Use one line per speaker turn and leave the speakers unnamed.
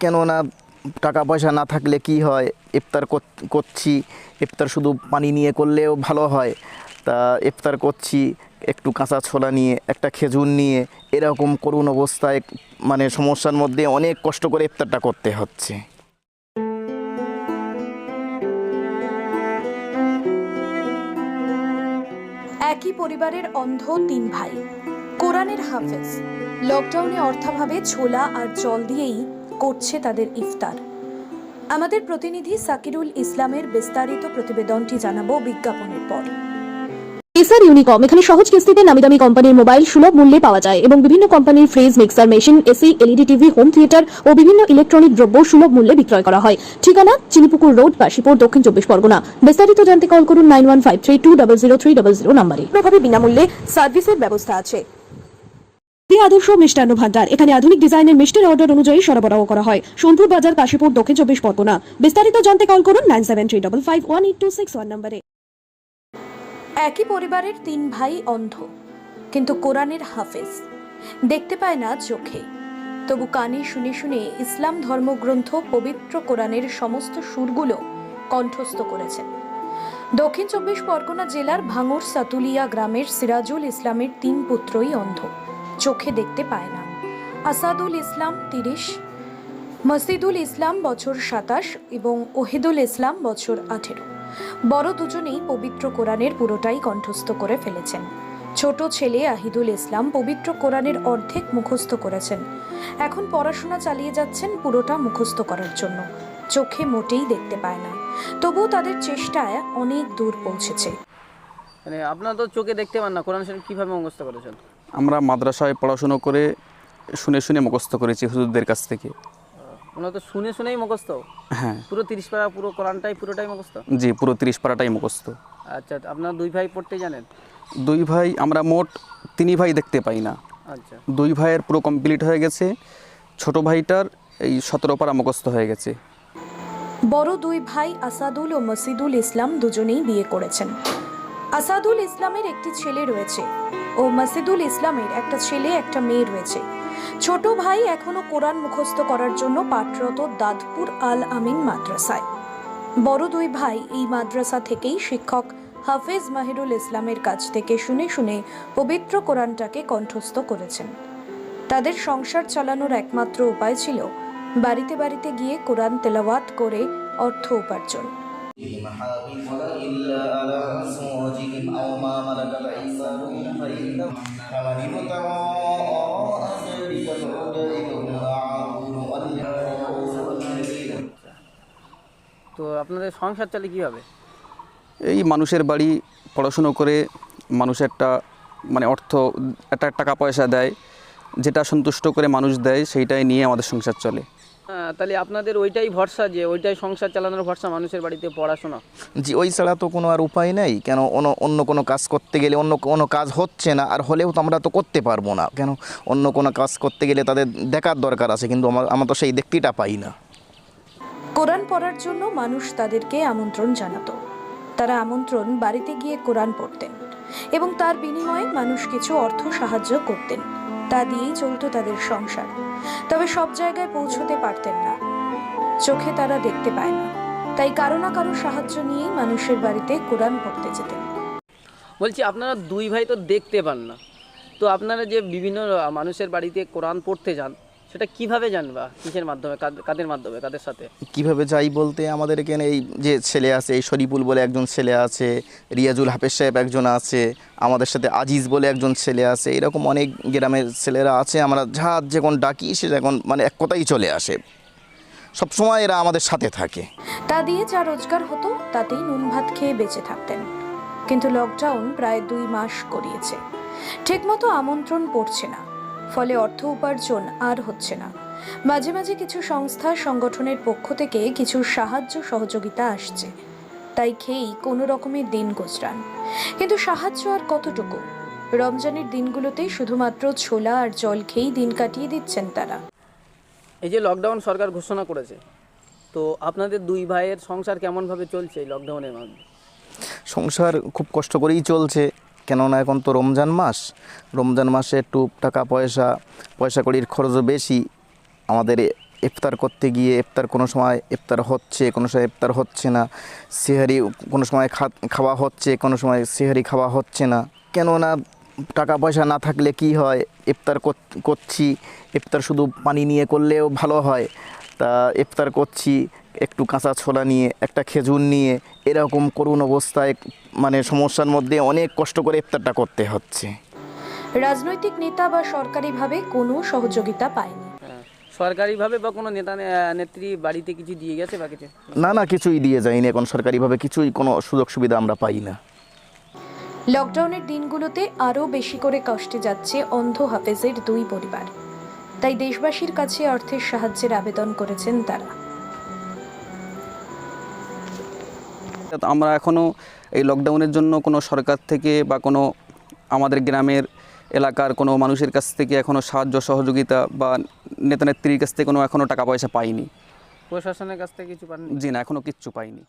কেননা টাকা পয়সা না থাকলে কি হয়? ইফতার কর- করছি, ইফতার শুধু পানি নিয়ে করলেও ভালো হয়। তা ইফতার করছি, একটু কাঁচা ছোলা নিয়ে, একটা খেজুর নিয়ে, এরকম করুণ অবস্থায় মানে সমস্যার মধ্যে অনেক কষ্ট করে ইফতারটা করতে হচ্ছে।
একই পরিবারের অন্ধ তিন ভাই। কোরআনের হাফেজ। লকডাউনে অর্থাভাবে ছোলা আর জল দিয়েই করছে তাদের ইফতার। আমাদের প্রতিনিধি সাকিরুল ইসলামের বিস্তারিত প্রতিবেদনটি জানাব বিজ্ঞাপনের পর।
এসার ইউনিকম এখানে সহজ কিস্তিতে নামি দামি কোম্পানির মোবাইল সুলভ মূল্যে পাওয়া যায় এবং বিভিন্ন কোম্পানির fridge mixer machine AC LED TV home theatre ও বিভিন্ন ইলেকট্রনিক দ্রব্য সুলভ মূল্যে বিক্রয় করা হয়। ঠিকানা চিনিপুকুর রোড কাশীপুর দক্ষিণ চব্বিশ পরগনা। বিস্তারিত জানতে কল করুন nine one five three two double zero three double zero নাম্বারে প্রভাবে বিনামূল্যে সার্ভিসের ব্যবস্থা আছে। দি আদর্শ মিষ্টান্ন ভান্ডার। এখানে আধুনিক ডিজাইনের মিষ্টির অর্ডার অনুযায়ী সরবরাহ করা হয়। সোনপুর বাজার, কাশীপুর, দক্ষিণ চব্বিশ পরগনা। বিস্তারিত জানতে কল করুন nine seven three double five one eight two six one নম্বরে
একই পরিবারের তিন ভাই অন্ধ, কিন্তু কোরআনের হাফেজ। দেখতে পায় না চোখে। তবু কানে শুনে শুনে ইসলাম ধর্মগ্রন্থ পবিত্র কোরআনের সমস্ত সুরগুলো কণ্ঠস্থ করেছেন। দক্ষিণ চব্বিশ পরগনা জেলার ভাঙর সাতুলিয়া গ্রামের সিরাজুল ইসলামের তিন পুত্রই অন্ধ। চোখে দেখতে পায় না। আসাদুল ইসলাম তিরিশ, মসজিদুল ইসলাম বছর সাতাশ এবং ওহিদুল ইসলাম বছর আঠেরো। বড় দুজনেই পবিত্র কোরআনের পুরোটাই কণ্ঠস্থ করে ফেলেছেন। ছোট ছেলে আহিদুল ইসলাম পবিত্র কোরআনের অর্ধেক মুখস্থ করেছেন। এখন পড়াশোনা চালিয়ে যাচ্ছেন পুরোটা মুখস্থ করার জন্য। চোখে মোটেই দেখতে পায় না। তবুও তাদের চেষ্টায় অনেক দূর পৌঁছেছে।
মানে আপনারা তো চোখে দেখতে পান না। কোরআন শরীফ কীভাবে মুখস্থ করেছেন?
আমরা মাদ্রাসায় পড়াশুনো করে শুনে শুনে মুখস্থ করেছি হুজুরদের কাছ থেকে।
ওনারা তো শুনে শুনেই মুখস্থ?
হ্যাঁ।
পুরো তিরিশ পারা পুরো কোরআনটাই পুরোটাই মুখস্থ?
জি পুরো তিরিশ পাড়াটাই মুখস্থ।
আচ্ছা আপনারা দুই ভাই পড়তে জানেন?
দুই ভাই আমরা মোট তিনি ভাই দেখতে পাই না।
আচ্ছা।
দুই ভাইয়ের পুরো কমপ্লিট হয়ে গেছে ছোট ভাইটার এই সতেরো পাড়া মুখস্থ হয়ে গেছে।
বড় দুই ভাই আসাদুল ও মসিদুল ইসলাম দুজনেই বিয়ে করেছেন। আসাদুল ইসলামের একটি ছেলে রয়েছে। ও মাসিদুল ইসলামের একটা ছেলে, একটা মেয়ে রয়েছে। ছোট ভাই এখনও কোরআন মুখস্থ করার জন্য পাঠরত দাদপুর আল আমিন মাদ্রাসায়। বড় দুই ভাই এই মাদ্রাসা থেকেই শিক্ষক হাফেজ মাহিরুল ইসলামের কাছ থেকে শুনে শুনে পবিত্র কোরআনটাকে কণ্ঠস্থ করেছেন। তাদের সংসার চালানোর একমাত্র উপায় ছিল বাড়িতে বাড়িতে গিয়ে কোরআন তেলাওয়াত করে অর্থ উপার্জন।
محافظ إلا على أزواجهم أو ما ملكت أيمانهم فإنهم فمن ابتغى ذلك فأولئك هم العادون
তো আপনাদের সংসার চলে কীভাবে
এই মানুষের বাড়ি পড়াশুনো করে মানুষ একটা মানে অর্থ একটা টাকা পয়সা দেয় যেটা সন্তুষ্ট করে মানুষ দেয় সেইটাই নিয়ে আমাদের সংসার চলে
হ্যাঁ, তাহলে আপনাদের ওইটাই ভরসা যে ওইটাই সংসার চালানোর ভরসা মানুষের বাড়িতে পড়াশোনা।
জি ওই ছাড়া তো কোনো আর উপায় নেই কেন অন্য অন্য কোনো কাজ করতে গেলে অন্য কোনো কাজ হচ্ছে না আর হলেও তো আমরা তো করতে পারব না কেন অন্য কোনো কাজ করতে গেলে তাদের দেখার দরকার আছে কিন্তু আমার আমরা তো সেই দেখতেটা পাই না।
কোরআন পড়ার জন্য মানুষ তাদেরকে আমন্ত্রণ জানাতো। তারা আমন্ত্রণ বাড়িতে গিয়ে কোরআন পড়তেন এবং তার বিনিময়ে মানুষ কিছু অর্থ সাহায্য করতেন। তা দিয়েই চলতো তাদের সংসার। তবে সব জায়গায় পৌঁছতে পারতেন না। চোখে তারা দেখতে পায় না। তাই কারও না কারও সাহায্য নিয়েই মানুষের বাড়িতে কোরআন পড়তে যেতেন।
বলছি, আপনারা দুই ভাই তো দেখতে পান না। তো আপনারা যে বিভিন্ন মানুষের বাড়িতে কোরআন পড়তে যান সেটা কীভাবে জানবা? কিসের মাধ্যমে? কাদ- কাদের মাধ্যমে? কাদের সাথে?
কীভাবে যাই বলতে আমাদের এখানে এই যে ছেলে আছে এই শরীফুল বলে একজন ছেলে আছে রিয়াজুল হাফেজ সাহেব একজন আছে আমাদের সাথে আজিজ বলে একজন ছেলে আছে এরকম অনেক গ্রামের ছেলেরা আছে আমরা যা যখন ডাকি সে যখন মানে এক কথাই চলে আসে। সবসময় এরা আমাদের সাথে থাকে।
তা দিয়ে যা রোজগার হতো তাতেই নুন ভাত খেয়ে বেঁচে থাকতেন। কিন্তু লকডাউন প্রায় দুই মাস করিয়েছে। ঠিকমতো আমন্ত্রণ পড়ছে না। ফলে অর্থ উপার্জন আর হচ্ছে না। মাঝে মাঝে কিছু সংস্থা সংগঠনের পক্ষ থেকে কিছু সাহায্য সহযোগিতা আসছে। তাই খেয়েই কোনো রকমের দিন গুজরান কিন্তু সাহায্য আর কতটুকু? রমজানের দিনগুলোতে শুধুমাত্র ছোলা আর জল খেয়েই দিন কাটিয়ে দিচ্ছেন তারা।
এই যে লকডাউন সরকার ঘোষণা করেছে তো আপনাদের দুই ভাইয়ের সংসার কেমনভাবে চলছে এই লকডাউনের মধ্যে
সংসার খুব কষ্ট করেই চলছে। কেননা এখন তো রমজান মাস। রমজান মাসে একটু টাকা পয়সা পয়সা কড়ির খরচও বেশি। আমাদের ইফতার করতে গিয়ে ইফতার কোনো সময় ইফতার হচ্ছে, কোনো সময় ইফতার হচ্ছে না। সেহারি কোনো সময় খাওয়া হচ্ছে, কোনো সময় সেহারি খাওয়া হচ্ছে না। কেননা টাকা পয়সা না থাকলে কি হয়? ইফতার কর- করছি, ইফতার শুধু পানি নিয়ে করলেও ভালো হয়। তা ইফতার করছি একটু কাঁচা ছোলা নিয়ে একটা খেজুর নিয়ে এরকম করুণ অবস্থায় মানে সমস্যার মধ্যে অনেক কষ্ট করে ইফতারটা করতে হচ্ছে।
রাজনৈতিক নেতা বা সরকারিভাবে কোনো সহযোগিতা পায়নি।
হ্যাঁ সরকারিভাবে বা কোনো নেতা নেত্রী বাড়িতে কিছু দিয়ে গেছে বা কিছু?
না না কিছুই দিয়ে যায়নি এখন সরকারিভাবে কিছুই কোনো সুযোগ সুবিধা আমরা পাই না।
লকডাউনের দিনগুলোতে আরও বেশি করে কষ্টে যাচ্ছে অন্ধ হাফেজের দুই পরিবার। তাই দেশবাসীর কাছে অর্থের সাহায্যের আবেদন করেছেন তারা।
আমরা এখনও এই লকডাউনের জন্য কোনো সরকার থেকে বা কোনো আমাদের গ্রামের এলাকার কোনো মানুষের কাছ থেকে এখনও সাহায্য সহযোগিতা বা নেতা নেত্রীর কাছ থেকে কোনো এখনও টাকা পয়সা পাইনি।
প্রশাসনের কাছ থেকে কিছু পাইনি
জি না এখনও কিচ্ছু পাইনি।